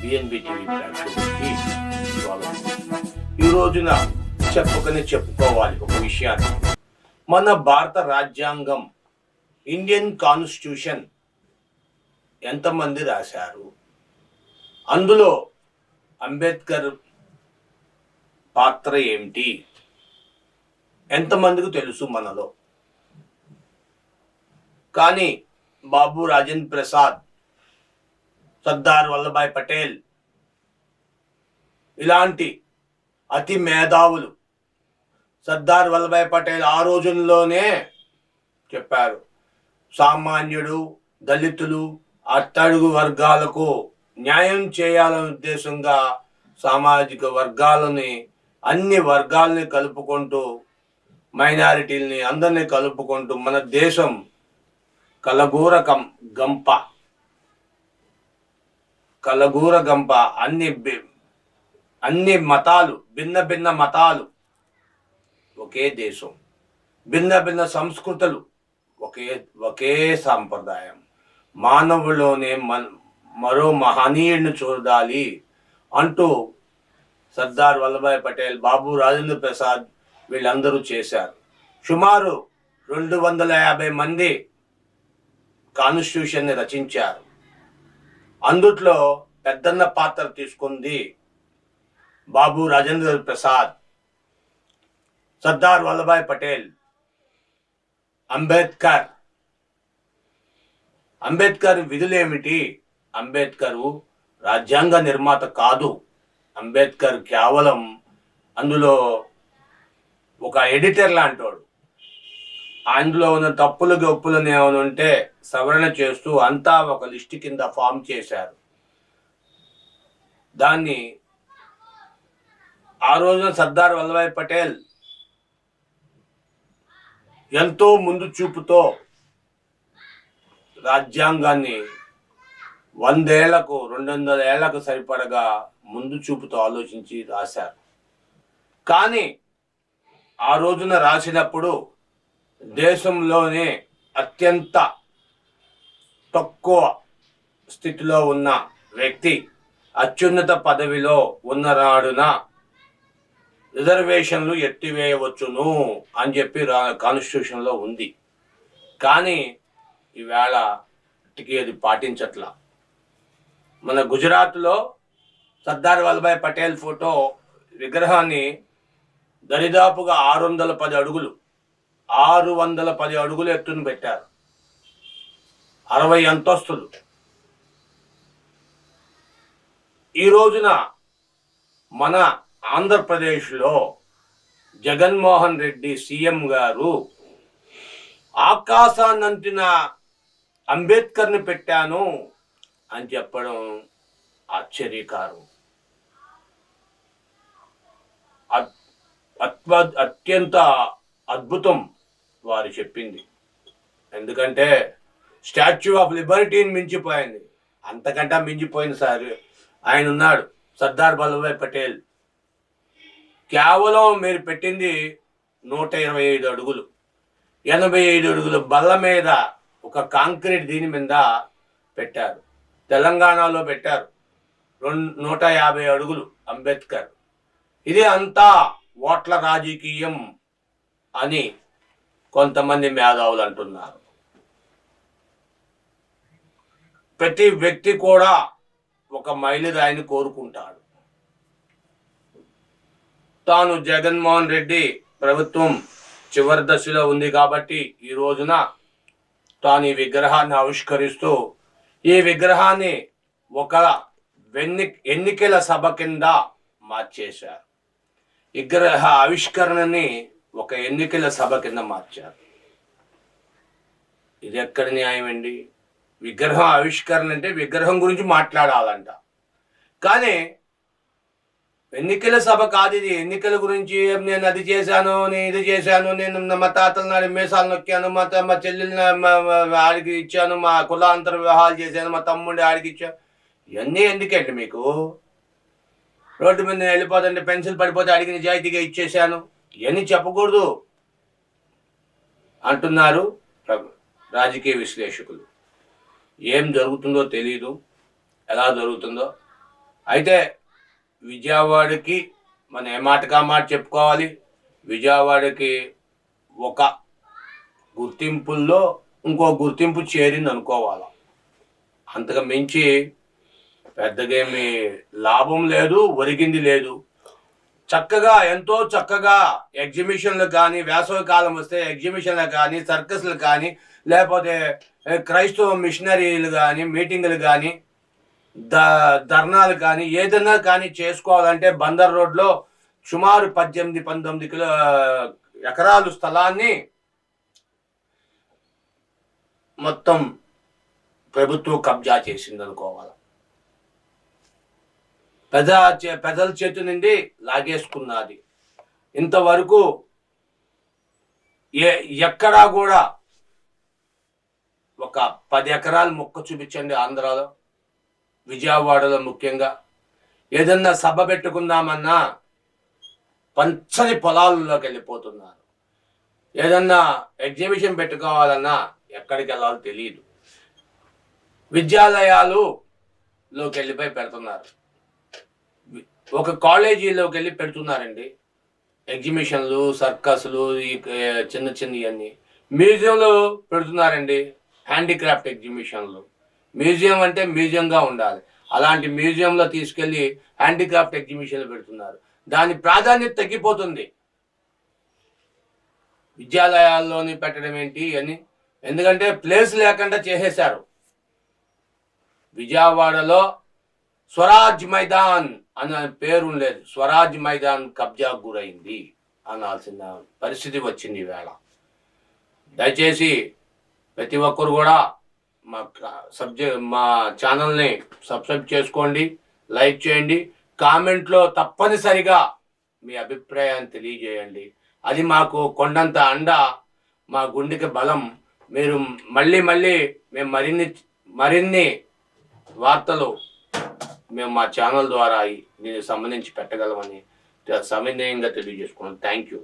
BNB TV స్వాగతం. ఈ రోజున చెప్పకనే చెప్పుకోవాలి ఒక విషయాన్ని. మన భారత రాజ్యాంగం ఇండియన్ కాన్స్టిట్యూషన్ ఎంతమంది రాశారు? అందులో అంబేద్కర్ పాత్ర ఏమిటి? ఎంతమందికి తెలుసు మనలో? కానీ బాబు రాజేంద్ర ప్రసాద్ సర్దార్ వల్లభాయ్ పటేల్ ఇలాంటి అతి మేధావులు సర్దార్ వల్లభాయ్ పటేల్ ఆ రోజుల్లోనే చెప్పారు. సామాన్యుడు దళితులు అట్టడుగు వర్గాలకు న్యాయం చేయాలనే ఉద్దేశంగా సామాజిక వర్గాలని అన్ని వర్గాలని కలుపుకుంటూ మైనారిటీల్ని అందరినీ కలుపుకుంటూ మన దేశం కలగూరకం గంప. కలగూర గంప అన్ని అన్ని మతాలు భిన్న భిన్న మతాలు ఒకే దేశం. భిన్న భిన్న సంస్కృతులు ఒకే ఒకే సాంప్రదాయం. మానవులోనే మన మరో మహనీయుడిని చూడాలి అంటూ సర్దార్ వల్లభాయ్ పటేల్ బాబు రాజేంద్ర ప్రసాద్ వీళ్ళందరూ చేశారు. సుమారు రెండు వందల యాభై మంది కాన్స్టిట్యూషన్ని రచించారు. అందుట్లో పెద్దన్న పాత్ర తీసుకుంది బాబు రాజేంద్ర ప్రసాద్ సర్దార్ వల్లభాయ్ పటేల్ అంబేద్కర్. అంబేద్కర్ విధులేమిటి? అంబేద్కర్ రాజ్యాంగ నిర్మాత కాదు. అంబేద్కర్ కేవలం అందులో ఒక ఎడిటర్ లాంటోడు. అందులో ఉన్న తప్పులు గొప్పులను ఏమైనా ఉంటే సవరణ చేస్తూ అంతా ఒక లిస్ట్ కింద ఫామ్ చేశారు. దాన్ని ఆ రోజున సర్దార్ వల్లభాయ్ పటేల్ ఎంతో ముందు చూపుతో రాజ్యాంగాన్ని వందేళ్ళకు రెండు వందల ఏళ్ళకు సరిపడగా ముందు చూపుతో ఆలోచించి రాశారు. కానీ ఆ రోజున రాసినప్పుడు దేశంలోనే అత్యంత తక్కువ స్థితిలో ఉన్న వ్యక్తి అత్యున్నత పదవిలో ఉన్న నాడున రిజర్వేషన్లు ఎత్తివేయవచ్చును అని చెప్పి రా కాన్స్టిట్యూషన్లో ఉంది. కానీ ఈవేళ ఇప్పటికీ అది పాటించట్ల. మన గుజరాత్లో సర్దార్ వల్లభాయ్ పటేల్ ఫోటో విగ్రహాన్ని దరిదాపుగా ఆరు వందల పది అడుగులు ఆరు వందల పది అడుగులు ఎత్తును పెట్టారు. అరవై అంతస్తులు. ఈ రోజున మన ఆంధ్రప్రదేశ్లో జగన్మోహన్ రెడ్డి సీఎం గారు ఆకాశాన్నంటిన అంబేద్కర్ని పెట్టాను అని చెప్పడం ఆశ్చర్యకారం. అత్వ అత్యంత అద్భుతం. వారు చెప్పింది. ఎందుకంటే స్టాచ్యూ ఆఫ్ లిబర్టీని మించిపోయింది. అంతకంటే మించిపోయింది సార్. ఆయన ఉన్నాడు సర్దార్ వల్లభాయ్ పటేల్. కేవలం మీరు పెట్టింది నూట ఇరవై ఐదు అడుగులు. ఎనభై ఐదు అడుగుల బల్ల మీద ఒక కాంక్రీట్ దీని మీద పెట్టారు. తెలంగాణలో పెట్టారు. రెండు నూట యాభై అడుగులు అంబేద్కర్. ఇది అంతా ఓట్ల రాజకీయం అని కొంతమంది మేధావులు అంటున్నారు. ప్రతి వ్యక్తి కూడా ఒక మైలురాయిని కోరుకుంటాడు. తాను జగన్మోహన్ రెడ్డి ప్రభుత్వం చివరి దశలో ఉంది కాబట్టి ఈ రోజున తాను ఈ విగ్రహాన్ని ఆవిష్కరిస్తూ ఈ విగ్రహాన్ని ఒక వెన్ని ఎన్నికల సభ కింద మార్చేశారు. విగ్రహ ఆవిష్కరణని ఒక ఎన్నికల సభ కింద మార్చారు. ఇది ఎక్కడ న్యాయం అండి? విగ్రహం ఆవిష్కరణ అంటే విగ్రహం గురించి మాట్లాడాలంట. కానీ ఎన్నికల సభ కాదు ఇది. ఎన్నికల గురించి నేను అది చేశాను నేను ఇది చేశాను నేను మా తాతల నాడు మీసాలు నొక్కాను మా మా చెల్లెలు ఆడికి ఇచ్చాను మా కులాంతర వివాహాలు చేశాను మా తమ్ముడి ఆడికి ఇచ్చాను. ఇవన్నీ ఎందుకండి మీకు? రోడ్డు మీద నేను వెళ్ళిపోతుంటే పెన్సిల్ పడిపోతే అడిగి నిజాయితీగా ఇచ్చేశాను. ఇవన్నీ చెప్పకూడదు అంటున్నారు రాజకీయ విశ్లేషకులు. ఏం జరుగుతుందో తెలియదు ఎలా జరుగుతుందో. అయితే విజయవాడకి మనం ఏ మాటగా మాట చెప్పుకోవాలి? విజయవాడకి ఒక గుర్తింపుల్లో ఇంకో గుర్తింపు చేరింది అనుకోవాలి? అంతకు మించి పెద్దగా ఏమి లాభం లేదు ఒరిగింది లేదు. చక్కగా ఎంతో చక్కగా ఎగ్జిబిషన్లు కానీ వేసవి కాలం వస్తే ఎగ్జిబిషన్లు కానీ సర్కస్లు కానీ లేకపోతే క్రైస్తవ మిషనరీలు కానీ మీటింగులు కానీ ద ధర్నాలు కానీ ఏదైనా కానీ చేసుకోవాలంటే బందర్ రోడ్లో సుమారు పద్దెనిమిది పంతొమ్మిది కిలో ఎకరాలు స్థలాన్ని మొత్తం ప్రభుత్వం కబ్జా చేసింది అనుకోవాలి పెద చే- పెదల చేతి నుండి లాగేసుకున్నది. ఇంతవరకు ఏ ఎక్కడా కూడా ఒక పది ఎకరాలు మొక్క చూపించండి ఆంధ్రాలో విజయవాడలో ముఖ్యంగా. ఏదన్నా సభ పెట్టుకుందామన్నా పంచని పొలాల్లోకి వెళ్ళిపోతున్నారు. ఏదన్నా ఎగ్జిబిషన్ పెట్టుకోవాలన్నా ఎక్కడికి వెళ్ళాలో తెలియదు విద్యాలయాలు లోకి వెళ్ళిపోయి పెడుతున్నారు. ఒక కాలేజీలోకి వెళ్ళి పెడుతున్నారండి. ఎగ్జిబిషన్లు సర్కస్లు ఈ చిన్న చిన్న ఇవన్నీ మ్యూజియంలో పెడుతున్నారండి. హ్యాండిక్రాఫ్ట్ ఎగ్జిబిషన్లు. మ్యూజియం అంటే మ్యూజియంగా ఉండాలి. అలాంటి మ్యూజియంలో తీసుకెళ్ళి హ్యాండిక్రాఫ్ట్ ఎగ్జిబిషన్లు పెడుతున్నారు. దాని ప్రాధాన్యత తగ్గిపోతుంది. విద్యాలయాల్లోని పెట్టడం ఏంటి అని. ఎందుకంటే ప్లేస్ లేకుండా చేసేశారు. విజయవాడలో స్వరాజ్ మైదాన్ అనే పేరు లేదు స్వరాజ్ మైదాన్ కబ్జా గురైంది అనాల్సిన పరిస్థితి వచ్చింది ఈవేళ దయచేసి ప్రతి ఒక్కరు కూడా మా సబ్జెక్ట్ మా ఛానల్ని సబ్స్క్రైబ్ చేసుకోండి లైక్ చేయండి కామెంట్లో తప్పనిసరిగా మీ అభిప్రాయాన్ని తెలియజేయండి. అది మాకు కొండంత అండ మా గుండెకి బలం. మీరు మళ్ళీ మళ్ళీ మేము మరిన్ని మరిన్ని వార్తలు మేము మా ఛానల్ ద్వారా దీనికి సంబంధించి పెట్టగలమని సవినయంగా తెలియజేసుకున్నాం. Thank you